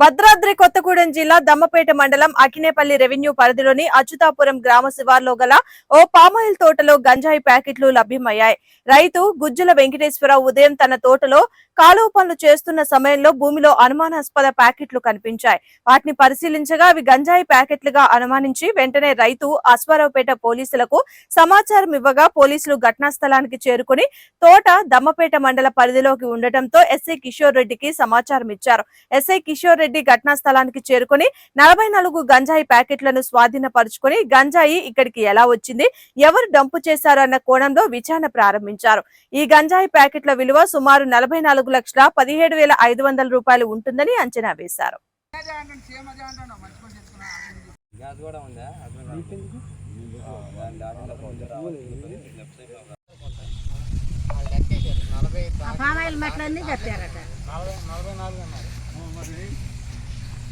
భద్రాద్రి కొత్తగూడెం జిల్లా దమ్మపేట మండలం అకినేపల్లి రెవెన్యూ పరిధిలోని అచ్యుతాపురం గ్రామ శివార్లో గల ఓ పామాయిల్ తోటలో గంజాయి ప్యాకెట్లు లభ్యమయ్యాయి. రైతు గుజ్జుల వెంకటేశ్వరరావు ఉదయం తన తోటలో కాలువ పనులు చేస్తున్న సమయంలో భూమిలో అనుమానాస్పద ప్యాకెట్లు కనిపించాయి. వాటిని పరిశీలించగా అవి గంజాయి ప్యాకెట్లుగా అనుమానించి వెంటనే రైతు అశ్వారావుపేట పోలీసులకు సమాచారం ఇవ్వగా పోలీసులు ఘటనా స్థలానికి చేరుకుని తోట దమ్మపేట మండల పరిధిలోకి ఉండటంతో ఎస్ఐ కిషోర్ రెడ్డికి సమాచారం ఇచ్చారు. ఎస్ఐ కిషోర్ రెడ్డి ఘటనా స్థలానికి చేరుకుని నలభై నాలుగు గంజాయి ప్యాకెట్లను స్వాధీనపరుచుకుని గంజాయి ఇక్కడికి ఎలా వచ్చింది ఎవరు డంపు చేశారు అన్న కోణంలో విచారణ ప్రారంభించారు. ఈ గంజాయి ప్యాకెట్ల విలువ సుమారు నలభై నాలుగు లక్షల పదిహేడు వేల ఐదు వందల రూపాయలు ఉంటుందని అంచనా వేశారు. పామాయిల్ మట్లన్నీ నలభై నలభై నాలుగు